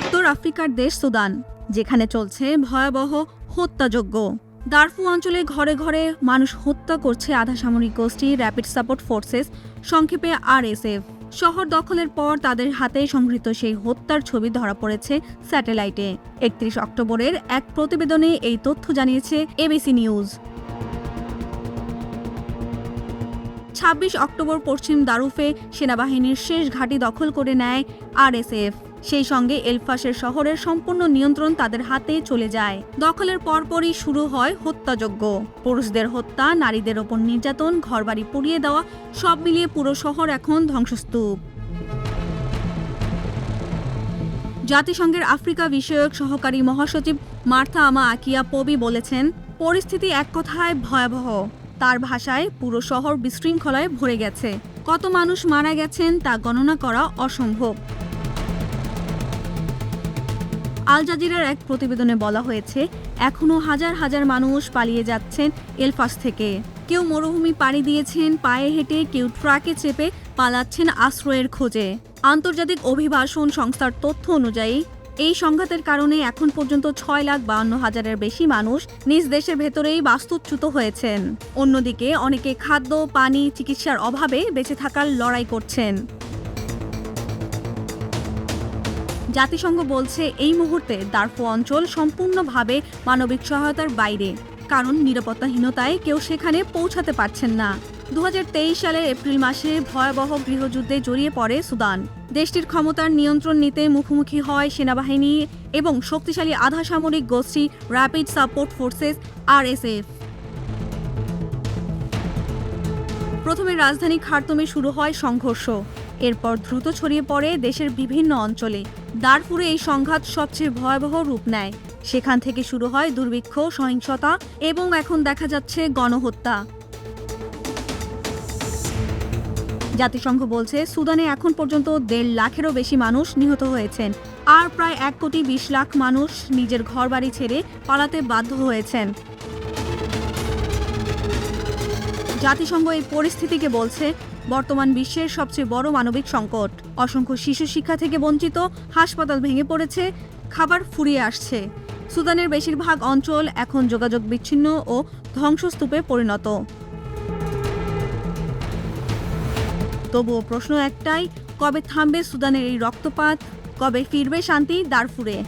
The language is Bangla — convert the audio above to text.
উত্তর আফ্রিকার দেশ সুদান, যেখানে চলছে ভয়াবহ হত্যাযজ্ঞ। দারফু অঞ্চলে ঘরে ঘরে মানুষ হত্যা করছে আধা সামরিক গোষ্ঠী র্যাপিড সাপোর্ট ফোর্সেস সংক্ষেপে আরএসএফ শহর দখলের পর তাদের হাতে সংগৃহীত সেই হত্যার ছবি ধরা পড়েছে স্যাটেলাইটে। একত্রিশ অক্টোবরের এক প্রতিবেদনে এই তথ্য জানিয়েছে এবিসি নিউজ ছাব্বিশ অক্টোবর পশ্চিম দারুফে সেনাবাহিনীর শেষ ঘাঁটি দখল করে নেয় আরএসএফ সেই সঙ্গে এলফাসের শহরের সম্পূর্ণ নিয়ন্ত্রণ তাদের হাতে চলে যায়। দখলের পরপরই শুরু হয় হত্যাযজ্ঞ। পুরুষদের হত্যা, নারীদের ওপর নির্যাতন, ঘরবাড়ি পুড়িয়ে দেওয়া, সব মিলিয়ে পুরো শহর এখন ধ্বংসস্তূপ। জাতিসংঘের আফ্রিকা বিষয়ক সহকারী মহাসচিব মার্থা আমা আকিয়া পবি বলেছেন, পরিস্থিতি এক কথায় ভয়াবহ। তার ভাষায় পুরো শহর বিশৃঙ্খলায় ভরে গেছে। কত মানুষ মারা গেছেন তা গণনা করা অসম্ভব। আল জাজিরার এক প্রতিবেদনে বলা হয়েছে এখনও হাজার হাজার মানুষ পালিয়ে যাচ্ছেন এলফাস থেকে। কেউ মরুভূমি পাড়ি দিয়েছেন, পায়ে হেঁটে কেউ ট্রাকে চেপে পালাচ্ছেন আশ্রয়ের খোঁজে। আন্তর্জাতিক অভিবাসন সংস্থার তথ্য অনুযায়ী, এই সংঘাতের কারণে এখন পর্যন্ত ছয় লাখ বাউন্ন হাজারের বেশি মানুষ নিজ দেশের ভেতরেই বাস্তুচ্যুত হয়েছেন। অন্যদিকে অনেকে খাদ্য, পানি, চিকিৎসার অভাবে বেঁচে থাকার লড়াই করছেন। জাতিসংঘ বলছে, এই মুহূর্তে দারফু অঞ্চল সম্পূর্ণভাবে মানবিক সহায়তার বাইরে, কারণ নিরাপত্তাহীনতায় কেউ সেখানে পৌঁছাতে পারছেন না। দু হাজার তেইশ সালের এপ্রিল মাসে ভয়াবহ গৃহযুদ্ধে জড়িয়ে পড়ে সুদান। দেশটির ক্ষমতার নিয়ন্ত্রণ নিতে মুখোমুখি হয় সেনাবাহিনী এবং শক্তিশালী আধা সামরিক গোষ্ঠী র্যাপিড সাপোর্ট ফোর্সেস আরএসএফ প্রথমে রাজধানী খার্তুমে শুরু হয় সংঘর্ষ। এরপর দ্রুত ছড়িয়ে পড়ে দেশের বিভিন্ন অঞ্চলে। দারফুরে এই সংঘাত সবচেয়ে ভয়াবহ রূপ নেয়। সেখান থেকে শুরু হয় দুর্ভিক্ষ, সহিংসতা এবং এখন দেখা যাচ্ছে গণহত্যা। জাতিসংঘ বলছে, সুদানে এখন পর্যন্ত দেড় লাখেরও বেশি মানুষ নিহত হয়েছেন। আর প্রায় এক কোটি বিশ লাখ মানুষ নিজের ঘরবাড়ি ছেড়ে পালাতে বাধ্য হয়েছেন। জাতিসংঘ এই পরিস্থিতিকে বলছে বর্তমান বিশ্বের সবচেয়ে বড় মানবিক সংকট। অসংখ্য শিশু শিক্ষা থেকে বঞ্চিত, হাসপাতাল ভেঙে পড়েছে, খাবার ফুরিয়ে আসছে। সুদানের বেশিরভাগ অঞ্চল এখন যোগাযোগ বিচ্ছিন্ন ও ধ্বংসস্তূপে পরিণত। তবুও প্রশ্ন একটাই, কবে থামবে সুদানের এই রক্তপাত? কবে ফিরবে শান্তি দারফুরে?